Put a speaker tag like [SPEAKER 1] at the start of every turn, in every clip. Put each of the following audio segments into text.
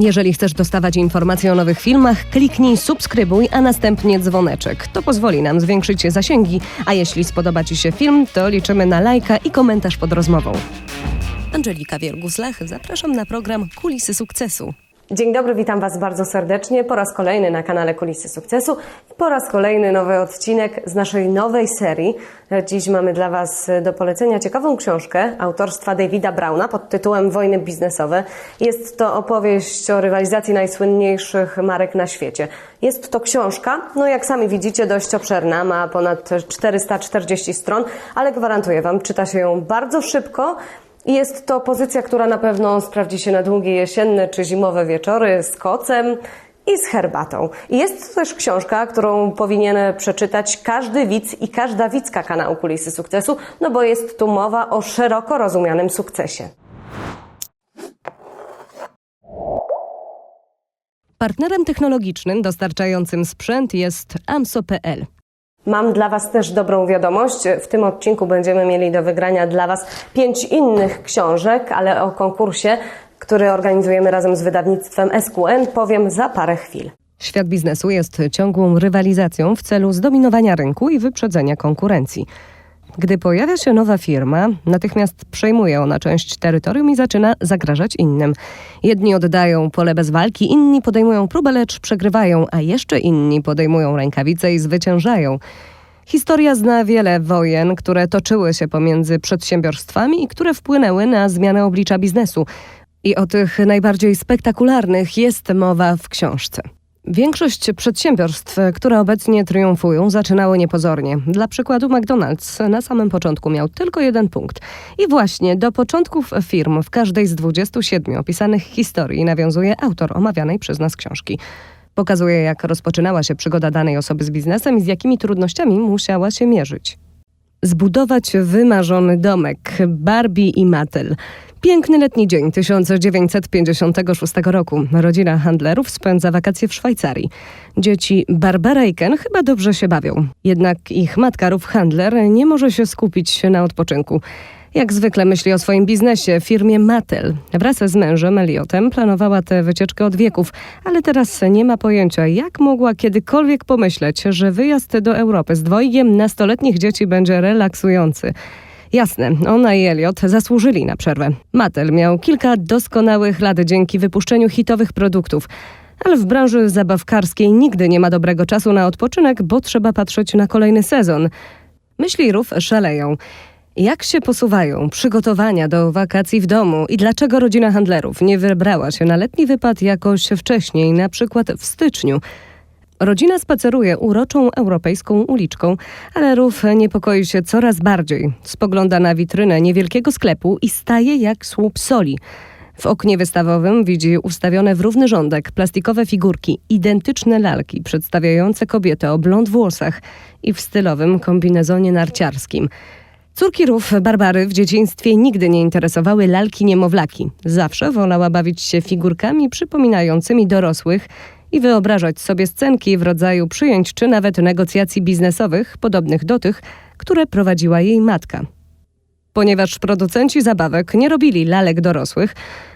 [SPEAKER 1] Jeżeli chcesz dostawać informacje o nowych filmach, kliknij subskrybuj, a następnie dzwoneczek. To pozwoli nam zwiększyć zasięgi, a jeśli spodoba Ci się film, to liczymy na lajka i komentarz pod rozmową. Angelika Wierguslach, zapraszam na program Kulisy Sukcesu. Dzień dobry, witam Was bardzo serdecznie po raz kolejny na kanale Kulisy Sukcesu i po raz kolejny nowy odcinek z naszej nowej serii. Dziś mamy dla Was do polecenia ciekawą książkę autorstwa Davida Browna pod tytułem Wojny biznesowe. Jest to opowieść o rywalizacji najsłynniejszych marek na świecie. Jest to książka, no jak sami widzicie, dość obszerna, ma ponad 440 stron, ale gwarantuję Wam, czyta się ją bardzo szybko. Jest to pozycja, która na pewno sprawdzi się na długie jesienne czy zimowe wieczory z kocem i z herbatą. Jest to też książka, którą powinien przeczytać każdy widz i każda widzka kanału Kulisy Sukcesu, no bo jest tu mowa o szeroko rozumianym sukcesie. Partnerem technologicznym dostarczającym sprzęt jest AMSO.pl. Mam dla Was też dobrą wiadomość. W tym odcinku będziemy mieli do wygrania dla Was pięć innych książek, ale o konkursie, który organizujemy razem z wydawnictwem SQN, powiem za parę chwil. Świat biznesu jest ciągłą rywalizacją w celu zdominowania rynku i wyprzedzenia konkurencji. Gdy pojawia się nowa firma, natychmiast przejmuje ona część terytorium i zaczyna zagrażać innym. Jedni oddają pole bez walki, inni podejmują próbę, lecz przegrywają, a jeszcze inni podejmują rękawice i zwyciężają. Historia zna wiele wojen, które toczyły się pomiędzy przedsiębiorstwami i które wpłynęły na zmianę oblicza biznesu. I o tych najbardziej spektakularnych jest mowa w książce. Większość przedsiębiorstw, które obecnie triumfują, zaczynały niepozornie. Dla przykładu McDonald's na samym początku miał tylko jeden punkt. I właśnie do początków firm w każdej z 27 opisanych historii nawiązuje autor omawianej przez nas książki. Pokazuje, jak rozpoczynała się przygoda danej osoby z biznesem i z jakimi trudnościami musiała się mierzyć. Zbudować wymarzony domek Barbie i Mattel. Piękny letni dzień 1956 roku. Rodzina handlerów spędza wakacje w Szwajcarii. Dzieci Barbara i Ken chyba dobrze się bawią. Jednak ich matka Ruf Handler nie może się skupić na odpoczynku. Jak zwykle myśli o swoim biznesie, firmie Mattel. Wraz z mężem Eliotem planowała tę wycieczkę od wieków, ale teraz nie ma pojęcia, jak mogła kiedykolwiek pomyśleć, że wyjazd do Europy z dwojgiem nastoletnich dzieci będzie relaksujący. Jasne, ona i Elliot zasłużyli na przerwę. Mattel miał kilka doskonałych lat dzięki wypuszczeniu hitowych produktów. Ale w branży zabawkarskiej nigdy nie ma dobrego czasu na odpoczynek, bo trzeba patrzeć na kolejny sezon. Myśli Rów szaleją. Jak się posuwają przygotowania do wakacji w domu i dlaczego rodzina handlerów nie wybrała się na letni wypad jakoś wcześniej, na przykład w styczniu? Rodzina spaceruje uroczą europejską uliczką, ale Ruf niepokoi się coraz bardziej. Spogląda na witrynę niewielkiego sklepu i staje jak słup soli. W oknie wystawowym widzi ustawione w równy rządek plastikowe figurki, identyczne lalki przedstawiające kobietę o blond włosach i w stylowym kombinezonie narciarskim. Córki Ruf Barbary w dzieciństwie nigdy nie interesowały lalki niemowlaki. Zawsze wolała bawić się figurkami przypominającymi dorosłych i wyobrażać sobie scenki w rodzaju przyjęć czy nawet negocjacji biznesowych podobnych do tych, które prowadziła jej matka. Ponieważ producenci zabawek nie robili lalek dorosłych,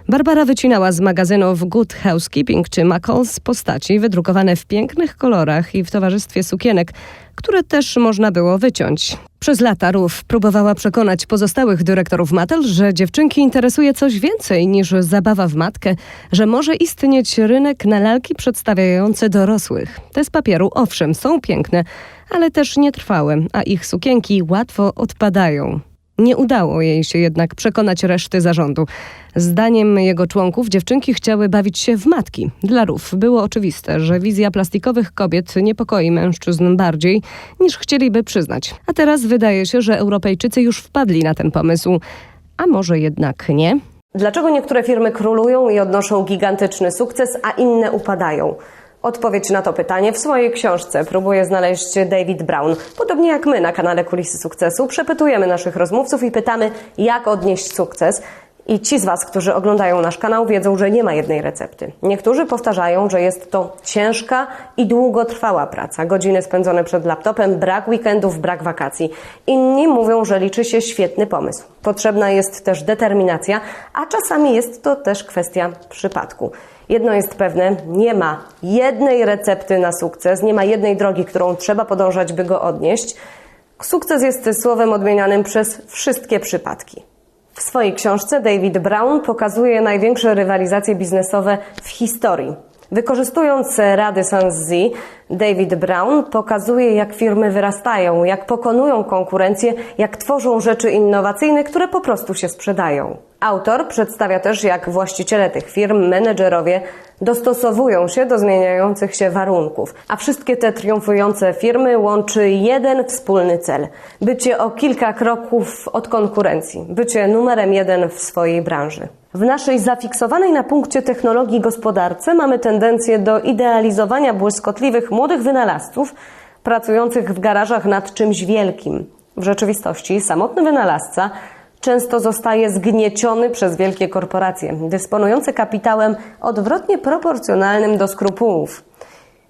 [SPEAKER 1] Barbara wycinała z magazynów Good Housekeeping czy Mackles postaci wydrukowane w pięknych kolorach i w towarzystwie sukienek, które też można było wyciąć. Przez lata Ruf próbowała przekonać pozostałych dyrektorów Mattel, że dziewczynki interesuje coś więcej niż zabawa w matkę, że może istnieć rynek na lalki przedstawiające dorosłych. Te z papieru owszem są piękne, ale też nietrwałe, a ich sukienki łatwo odpadają. Nie udało jej się jednak przekonać reszty zarządu. Zdaniem jego członków dziewczynki chciały bawić się w matki. Dla Ruf było oczywiste, że wizja plastikowych kobiet niepokoi mężczyzn bardziej niż chcieliby przyznać. A teraz wydaje się, że Europejczycy już wpadli na ten pomysł. A może jednak nie? Dlaczego niektóre firmy królują i odnoszą gigantyczny sukces, a inne upadają? Odpowiedź na to pytanie w swojej książce próbuje znaleźć David Brown. Podobnie jak my na kanale Kulisy Sukcesu, przepytujemy naszych rozmówców i pytamy, jak odnieść sukces. I ci z Was, którzy oglądają nasz kanał, wiedzą, że nie ma jednej recepty. Niektórzy powtarzają, że jest to ciężka i długotrwała praca. Godziny spędzone przed laptopem, brak weekendów, brak wakacji. Inni mówią, że liczy się świetny pomysł. Potrzebna jest też determinacja, a czasami jest to też kwestia przypadku. Jedno jest pewne, nie ma jednej recepty na sukces, nie ma jednej drogi, którą trzeba podążać, by go odnieść. Sukces jest słowem odmienianym przez wszystkie przypadki. W swojej książce David Brown pokazuje największe rywalizacje biznesowe w historii. Wykorzystując rady Sanzi, David Brown pokazuje, jak firmy wyrastają, jak pokonują konkurencję, jak tworzą rzeczy innowacyjne, które po prostu się sprzedają. Autor przedstawia też, jak właściciele tych firm, menedżerowie dostosowują się do zmieniających się warunków, a wszystkie te triumfujące firmy łączy jeden wspólny cel bycie o kilka kroków od konkurencji, bycie numerem jeden w swojej branży. W naszej zafiksowanej na punkcie technologii gospodarce mamy tendencję do idealizowania błyskotliwych młodych wynalazców pracujących w garażach nad czymś wielkim. W rzeczywistości samotny wynalazca często zostaje zgnieciony przez wielkie korporacje, dysponujące kapitałem odwrotnie proporcjonalnym do skrupułów.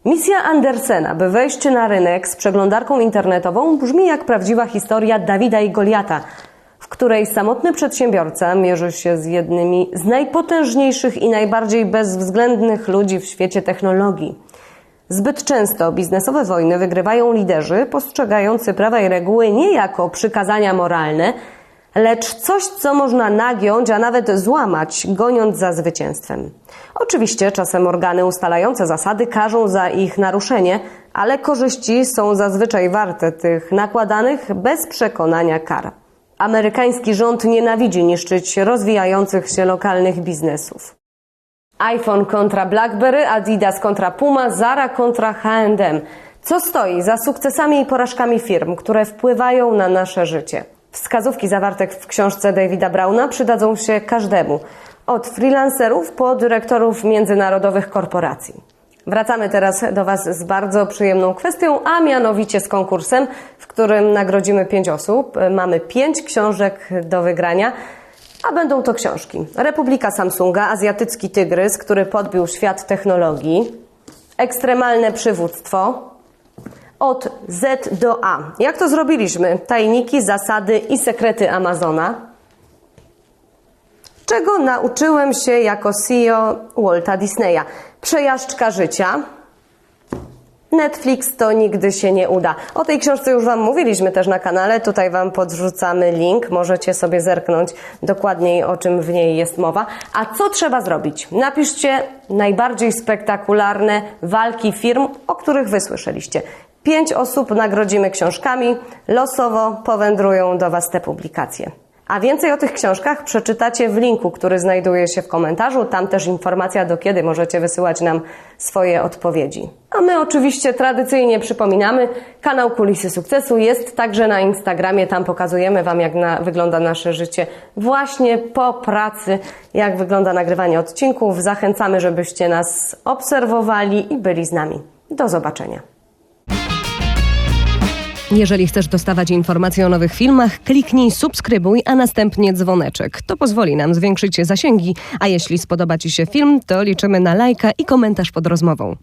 [SPEAKER 1] Misja Andersena, by wejść na rynek z przeglądarką internetową, brzmi jak prawdziwa historia Dawida i Goliata, w której samotny przedsiębiorca mierzy się z jednymi z najpotężniejszych i najbardziej bezwzględnych ludzi w świecie technologii. Zbyt często biznesowe wojny wygrywają liderzy postrzegający prawa i reguły nie jako przykazania moralne, lecz coś, co można nagiąć, a nawet złamać, goniąc za zwycięstwem. Oczywiście czasem organy ustalające zasady karzą za ich naruszenie, ale korzyści są zazwyczaj warte tych nakładanych bez przekonania kar. Amerykański rząd nienawidzi niszczyć rozwijających się lokalnych biznesów. iPhone kontra BlackBerry, Adidas kontra Puma, Zara kontra H&M. Co stoi za sukcesami i porażkami firm, które wpływają na nasze życie? Wskazówki zawarte w książce Davida Brauna przydadzą się każdemu, od freelancerów po dyrektorów międzynarodowych korporacji. Wracamy teraz do Was z bardzo przyjemną kwestią, a mianowicie z konkursem, w którym nagrodzimy pięć osób. Mamy pięć książek do wygrania, a będą to książki: Republika Samsunga, Azjatycki Tygrys, który podbił świat technologii, Ekstremalne przywództwo, od Z do A. Jak to zrobiliśmy? Tajniki, zasady i sekrety Amazona. Czego nauczyłem się jako CEO Walta Disneya? Przejażdżka życia. Netflix to nigdy się nie uda. O tej książce już Wam mówiliśmy też na kanale. Tutaj Wam podrzucamy link. Możecie sobie zerknąć dokładniej, o czym w niej jest mowa. A co trzeba zrobić? Napiszcie najbardziej spektakularne walki firm, o których Wy słyszeliście. Pięć osób nagrodzimy książkami, losowo powędrują do Was te publikacje. A więcej o tych książkach przeczytacie w linku, który znajduje się w komentarzu. Tam też informacja, do kiedy możecie wysyłać nam swoje odpowiedzi. A my oczywiście tradycyjnie przypominamy, kanał Kulisy Sukcesu jest także na Instagramie. Tam pokazujemy Wam, jak na, wygląda nasze życie właśnie po pracy, jak wygląda nagrywanie odcinków. Zachęcamy, żebyście nas obserwowali i byli z nami. Do zobaczenia. Jeżeli chcesz dostawać informacje o nowych filmach, kliknij subskrybuj, a następnie dzwoneczek. To pozwoli nam zwiększyć zasięgi, a jeśli spodoba Ci się film, to liczymy na lajka i komentarz pod rozmową.